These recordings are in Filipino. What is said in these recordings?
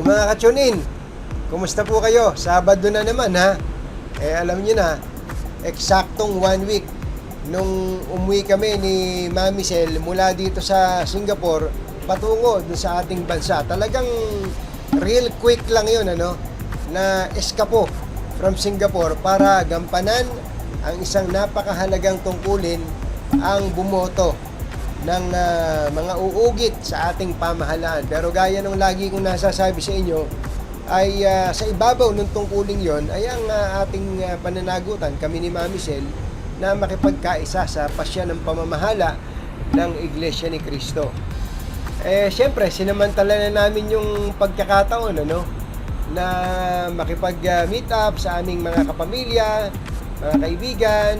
Mga kachunin! Kumusta po kayo? Sabado na naman ha? Eh alam niyo na, eksaktong one week nung umuwi kami ni Mami Sel mula dito sa Singapore patungo dun sa ating bansa. Talagang real quick lang yun ano, na eskapo from Singapore para gampanan ang isang napakahalagang tungkulin ang bumoto ng ah, mga uugit sa ating pamahalaan. Pero gaya nung lagi kong nasasabi sa inyo, ay ah, sa ibabaw ng tungkuling yon ay ang ah, ating ah, pananagutan, kami ni Mami Sel, na makipagkaisa sa pasya ng pamamahala ng Iglesia ni Cristo. Eh, siyempre, sinamantala na namin yung pagkakataon, ano, na makipag-meet up sa aming mga kapamilya, mga kaibigan,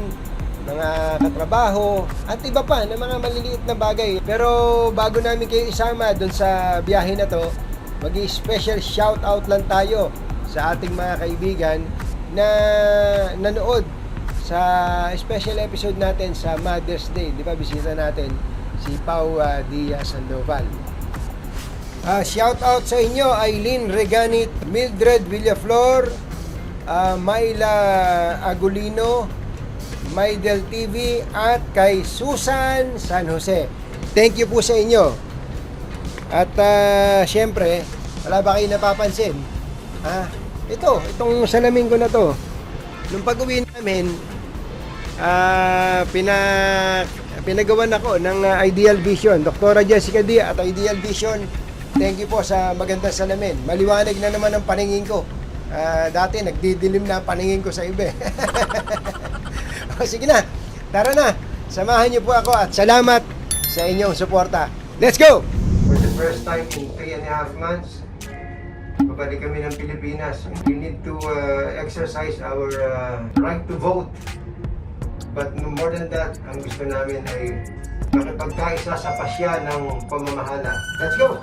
mga katrabaho, at iba pa na mga maliliit na bagay. Pero bago namin kayo isama doon sa biyahe na to, mag special shout out lang tayo sa ating mga kaibigan na nanood sa special episode natin sa Mother's Day. Di ba, bisita natin si Pau uh, Diaz Sandoval. Ah, shout out sa inyo Eileen Reganit, Mildred Villaflor, ah, Myla Agulino, Maidel TV at kay Susan San Jose. Thank you po sa inyo. At ah, syempre, wala ba kayo napapansin? Ah, ito, itong salamin ko na to. Nung pag-uwi namin, ah, pina, pinagawan ako ng ah, Ideal Vision. Dr. Jessica D at Ideal Vision. Thank you po sa magandang salamin. Maliwanag na naman ang paningin ko. Ah, dati nagdidilim na paningin ko sa iba. sige na, tara na. Samahan niyo po ako at salamat sa inyong suporta. Let's go! For the first time in three and a half months, babalik kami ng Pilipinas. We need to uh, exercise our uh, right to vote. But more than that, ang gusto namin ay makipagkaisa sa pasya ng pamamahala. Let's go!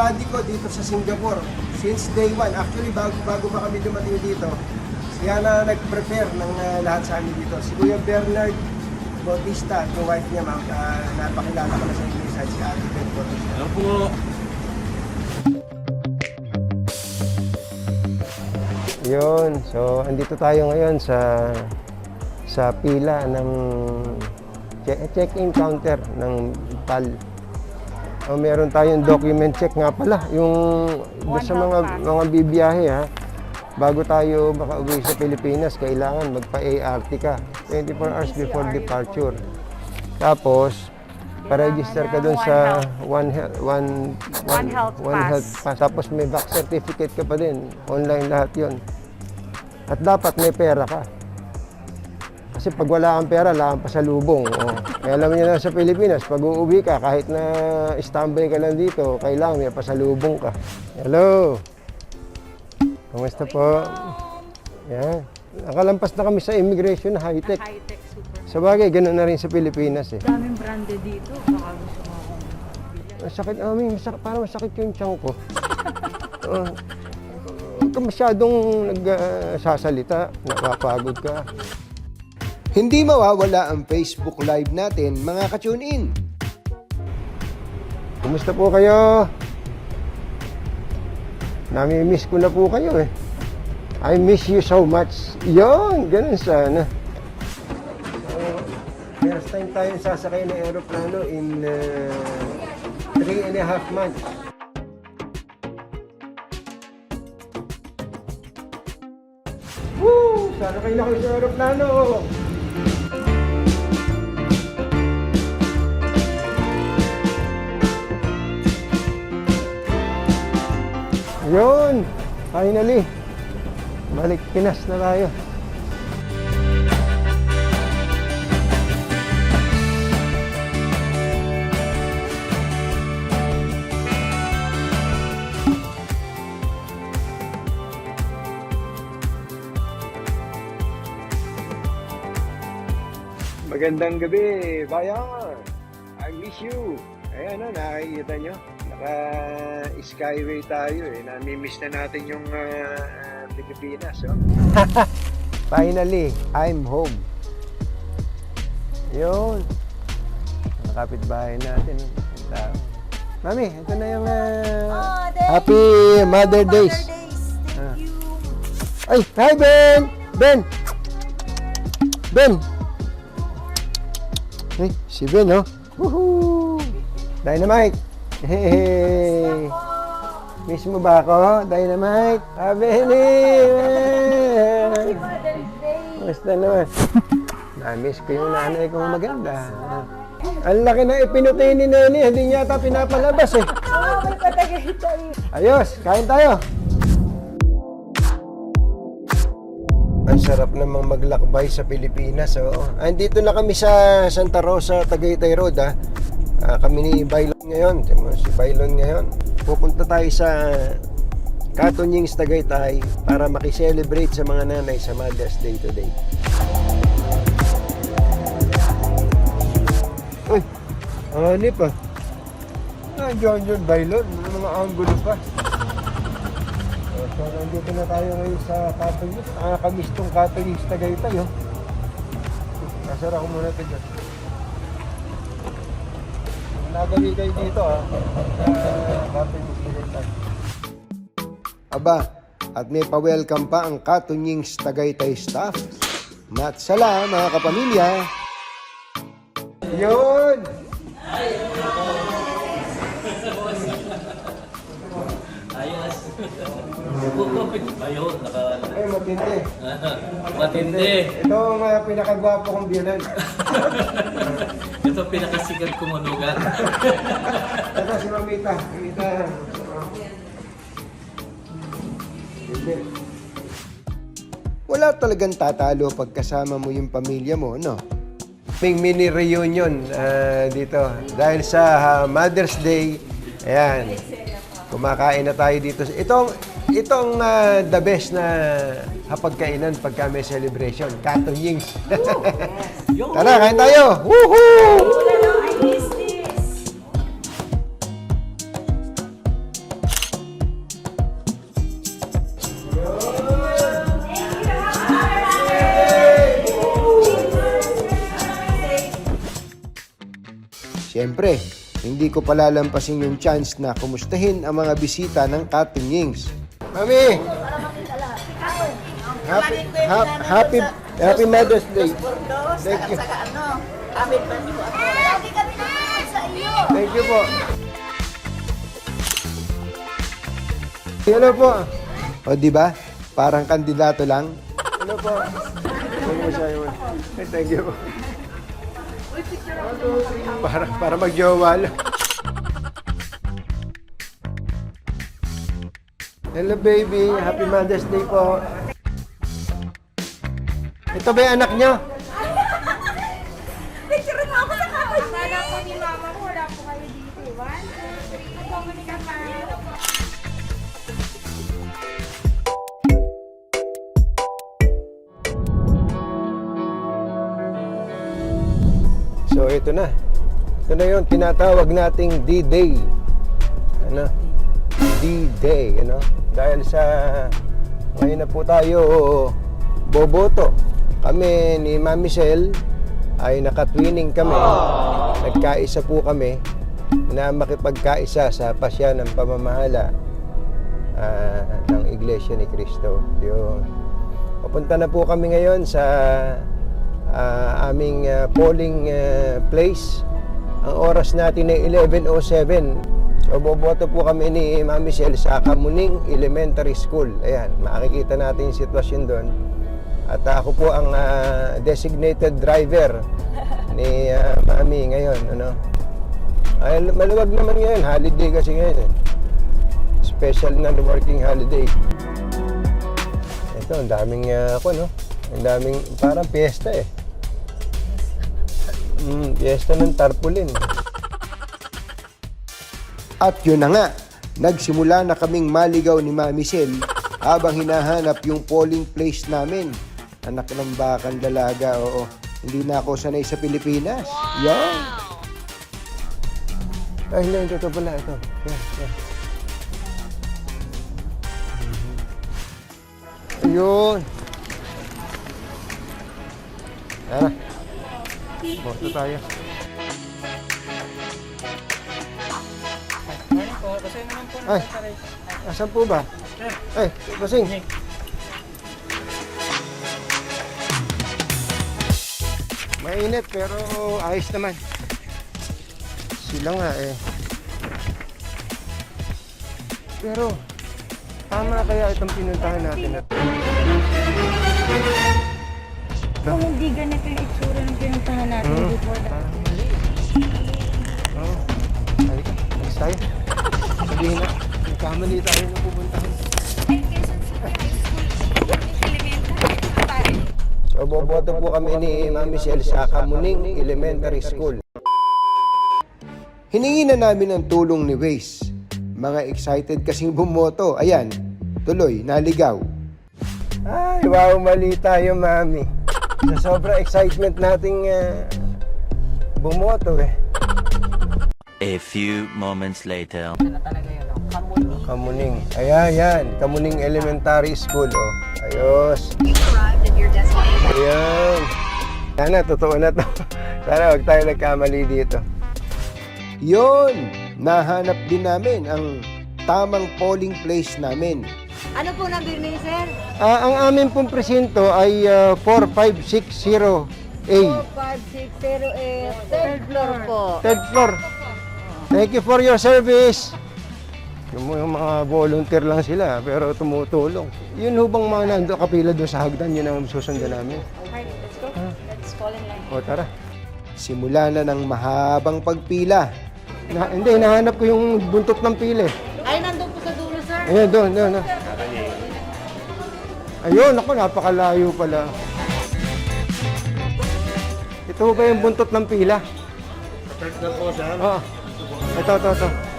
Body ko dito sa Singapore since day one actually bago, bago pa kami dumating dito siya na nag-prepare ng uh, lahat sa amin dito si Kuya Bernard Bautista yung wife niya ma'am uh, napakilala ko na sa inyo si Ate Beth Bautista Hello po. Yun, so andito tayo ngayon sa sa pila ng check- check-in counter ng PAL. O meron tayong document check nga pala, yung One sa mga pass. mga bibiyahe ha. Bago tayo makauwi sa Pilipinas, kailangan magpa-ART ka 24 hours before departure. Tapos, pa-register ka dun sa One Health, one, One Health One Pass. Health Pass. Tapos may back certificate ka pa din. Online lahat yon. At dapat may pera ka. Kasi pag wala kang pera, wala kang pasalubong. Oh. Kaya alam niyo na sa Pilipinas, pag uuwi ka, kahit na standby ka lang dito, kailangan may pasalubong ka. Hello! Kumusta po? Yan. Nakalampas na kami sa immigration na high-tech. High-tech super. Sa bagay, ganun na rin sa Pilipinas eh. Daming branded dito. Baka gusto mo akong bilhan. Masakit, amin, masakit, parang masakit yung tiyan ko. Uh, Huwag ka masyadong nagsasalita, napapagod ka. Hindi mawawala ang Facebook Live natin, mga ka-tune in. Kumusta po kayo? Nami-miss ko na po kayo eh. I miss you so much. Yon, ganun sana. First time tayo sasakay ng aeroplano in uh, three and a half months. Woo! Sasakay na kayo sa aeroplano! Yun! Finally! Balik Pinas na tayo. Magandang gabi, bayan! I miss you. Ayan na, nakikita nyo. Naka-skyway tayo eh. Nami-miss na natin yung ah, Pilipinas. Oh. Finally, I'm home. Yun. Nakapit bahay natin. Ang. Mami, ito na yung ah, Oh, Happy Mother Days. Mother Days. Ah. Thank you. Ay, hi Ben! Ben! Ben! Ay, si Ben, oh. Woohoo! Dynamite! Hey! Miss mo ba ako? Dynamite! Ah! Happy Mother's Day. Basta naman. Na-miss ko yung nanay kong maganda. Ang laki na ipinuti ni Nani, hindi niya ata pinapalabas eh. Oh. Ayos, kain tayo. Ang sarap namang maglakbay sa Pilipinas. Oo. Andito na kami sa Santa Rosa, Tagaytay Road. Ha? Ah, kami ni Bailon ngayon. Si Bailon ngayon. Pupunta tayo sa Katunyings Tagaytay para makiselebrate sa mga nanay sa Mother's Day today. Uy, hanip ah. Ah, John John may mga angulo pa. Oh, so, nandito na tayo ngayon sa Catholic. Nakakamiss tong Catholic Tagaytay, oh. Nasara ko muna ito dyan. Nagawi kayo dito, ha. Catholic sa Tagaytay. Aba, at may pa-welcome pa ang Katunyings Tagaytay staff. Matsala, mga kapamilya. Yun! Ayos. Ayun, naka... Ay, matindi. Matindi. Ito ang uh, pinakagwapo kong biyanan. Ito pinakasikat kong manugan. Ito si Mamita. Mamita. Hindi. Wala talagang tatalo pag kasama mo yung pamilya mo, no? May mini reunion ah, dito. Dahil sa ah, Mother's Day, ayan, kumakain na tayo dito. Itong, itong ah, the best na hapagkainan pagka may celebration. Kato Yings. Tara, kain tayo! Woohoo! Siyempre, hindi ko palalampasin yung chance na kumustahin ang mga bisita ng Katunyings. Mami! Happy, ha- happy, happy Mother's Day. Thank you. ano, amin pa niyo ako. Lagi kami naman sa iyo. Thank you po. Hello po. O, di ba? Parang kandidato lang. Hello po. Thank you, Simon. Thank you po. Para, para magjowa lang. Hello baby, happy Mother's Day po. Ito ba yung anak niyo? Picture mo ako sa kapatid. Akala ko ni mama ko, wala po kayo dito. One, two, three. Ito ka pa. So ito na. Ito na yung tinatawag nating D-Day. Ano? D-Day, ano? Dahil sa ngayon na po tayo boboto. Kami ni Ma'am Michelle ay nakatwining kami. Nagkaisa po kami na makipagkaisa sa pasya ng pamamahala ah, ng Iglesia ni Cristo. Yun. Papunta na po kami ngayon sa ah, aming ah, polling ah, place. Ang oras natin ay 11.07. So, boboto po kami ni Ma'am Michelle sa Kamuning Elementary School. Ayan, makikita natin yung sitwasyon doon. At ah, ako po ang ah, designated driver ni ah, Mami ngayon. Ano? Ay, maluwag naman ngayon. Holiday kasi ngayon. Eh. Special na working holiday. Ito, ang daming uh, ako, no? Ang daming, parang piyesta eh. Mm, piyesta ng tarpaulin. At yun na nga, nagsimula na kaming maligaw ni Mami Michelle habang hinahanap yung polling place namin. Anak ng bakang dalaga, oo. Hindi na ako sanay sa Pilipinas. Yan. Ay, hindi, ito, ito pala, ito. Yan, yan. Ayun. Tara. Boto tayo. Ay, asan po ba? Ay, basing. Mainit pero ayos naman. Sila nga eh. Pero, tama kaya itong pinuntahan natin na Kung hindi ganito yung itsura nagkamali tayo na pupuntahan. So, boboto po kami ni Ma'am Michelle sa Kamuning Elementary School. Hiningi na namin ang tulong ni Waze. Mga excited kasing bumoto. Ayan, tuloy, naligaw. Ay, wow, mali tayo, Mami. Sa sobrang excitement nating ah, bumoto eh. A few moments later. Kamuning. Ayan, yan. Kamuning Elementary School, oh. Ayos. Ayan. Sana, totoo na to. Sana wag tayo nagkamali dito. Yun! Nahanap din namin ang tamang polling place namin. Ano po number niyo, sir? Ah, ang amin pong presinto ay ah, 4560A. 4560 third floor po. Third floor. Thank you for your service. Yung, mga- yung mga volunteer lang sila, pero tumutulong. Yun hubang mga nando kapila doon sa hagdan, yun ang susundan namin. Let's go. Let's fall in line. O tara. Simula na ng mahabang pagpila. Na, hindi, nahanap ko yung buntot ng pila eh. Ay, nandun po sa dulo, sir. Ayun, doon, doon. doon. Ayun, ako, napakalayo pala. Ito ba yung buntot ng pila? Oo. Ito, ito, ito.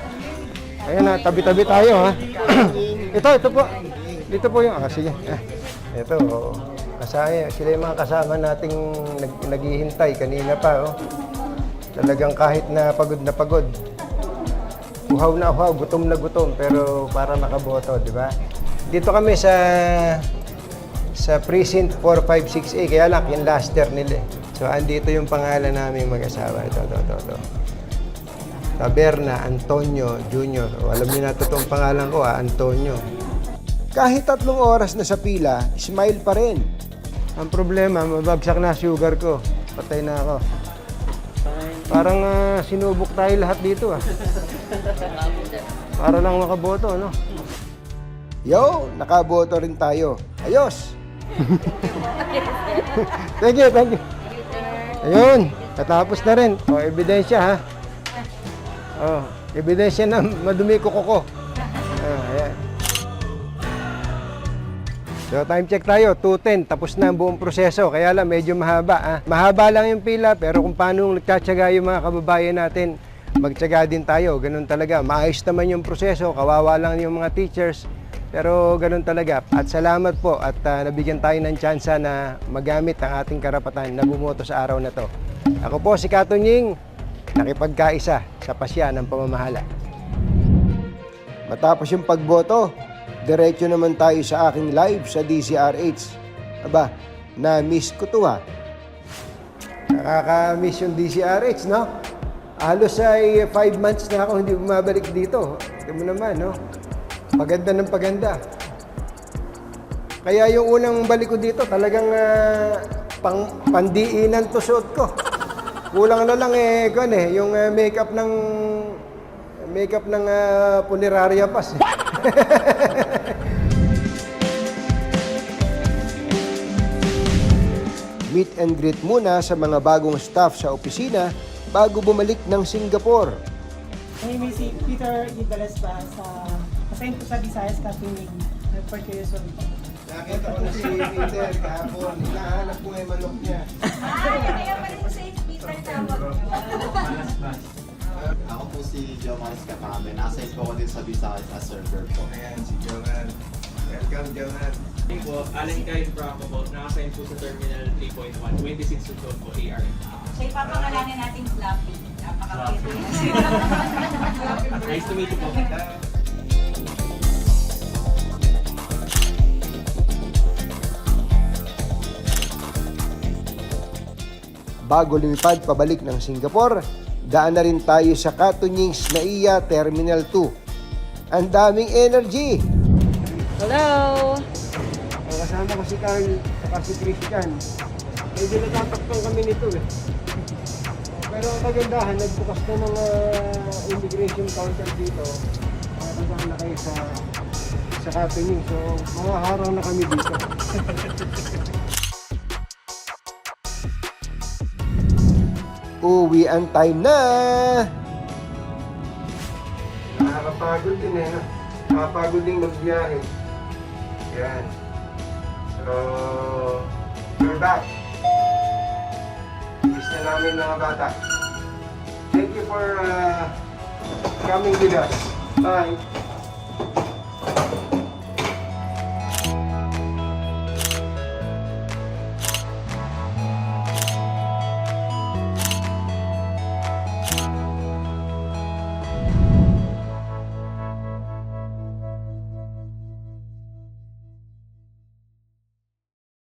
Ayan na, tabi-tabi tayo ha. ito, ito po. Dito po yung, ah, sige. Eh, ito, oh. Kasaya, sila yung mga kasama nating nag, naghihintay kanina pa, oh. Talagang kahit na pagod na pagod. Uhaw na uhaw, gutom na gutom, pero para makaboto, di ba? Dito kami sa sa precinct 456A, kaya lang yung laster nila. eh. So, andito yung pangalan namin mag-asawa. Ito, ito, ito, ito. Taberna Antonio Jr. O, alam niyo na totoong pangalan ko, ah, Antonio. Kahit tatlong oras na sa pila, smile pa rin. Ang problema, mabagsak na sugar ko. Patay na ako. Parang ah, sinubok tayo lahat dito ah. Para lang makaboto, no? Yo, nakaboto rin tayo. Ayos! thank you, thank you. Ayun, natapos na rin. O, ebidensya ha. Oh, ebidensya na madumi ko ko. Oh, ayan. So time check tayo, 2.10, tapos na ang buong proseso. Kaya lang medyo mahaba. Ah. Mahaba lang yung pila, pero kung paano nagtsatsaga yung mga kababayan natin, magtsaga din tayo. Ganun talaga. Maayos naman yung proseso, kawawa lang yung mga teachers. Pero ganun talaga. At salamat po at ah, nabigyan tayo ng tsansa na magamit ang ating karapatan na bumoto sa araw na to. Ako po si Katunying, nakipagkaisa sa pasya ng pamamahala. Matapos yung pagboto, diretso naman tayo sa aking live sa DCRH. Aba, na-miss ko to ha. Nakaka-miss yung DCRH, no? Halos ay 5 months na ako hindi bumabalik dito. Ito mo naman, no? Paganda ng paganda. Kaya yung unang balik ko dito, talagang ah, pang, pandiinan to suot ko. Kulang na lang eh, kan eh, yung ah, makeup ng makeup ng ah, punerarya pass. Meet and greet muna sa mga bagong staff sa opisina bago bumalik ng Singapore. My name is si Peter Ibalas pa sa assign ko sa Visayas Katunig. For po. Nakita ko na si Peter kahapon. Hinahanap ko yung manok niya. Ako po si Joe Maris Kapame. Nasa po ako din sa Visayas as server po. Ayan, si Jonan. Welcome, Jonan. po, Allen Kai Franco po, nakasign po sa Terminal 3.1, 26 Luzon po, AR. Siya ipapangalanan natin Fluffy. Napaka Nice to meet you po. Bago lumipad pabalik ng Singapore, daan na rin tayo sa Katunying's Naiya Terminal 2. Ang daming energy! Hello! Ang kasama ko si Carl at si Christian. Medyo natatakpan kami nito eh. Pero ang kagandahan, nagbukas na ng ah, immigration counter dito. Nakakasama na kayo sa sa Katunying. So, mga harang na kami dito. Uwi ang time na! Nakakapagod din eh. no? Nakakapagod din magbiyahe. Yan. So, we're back. Miss na namin mga bata. Thank you for uh, coming with us. Bye.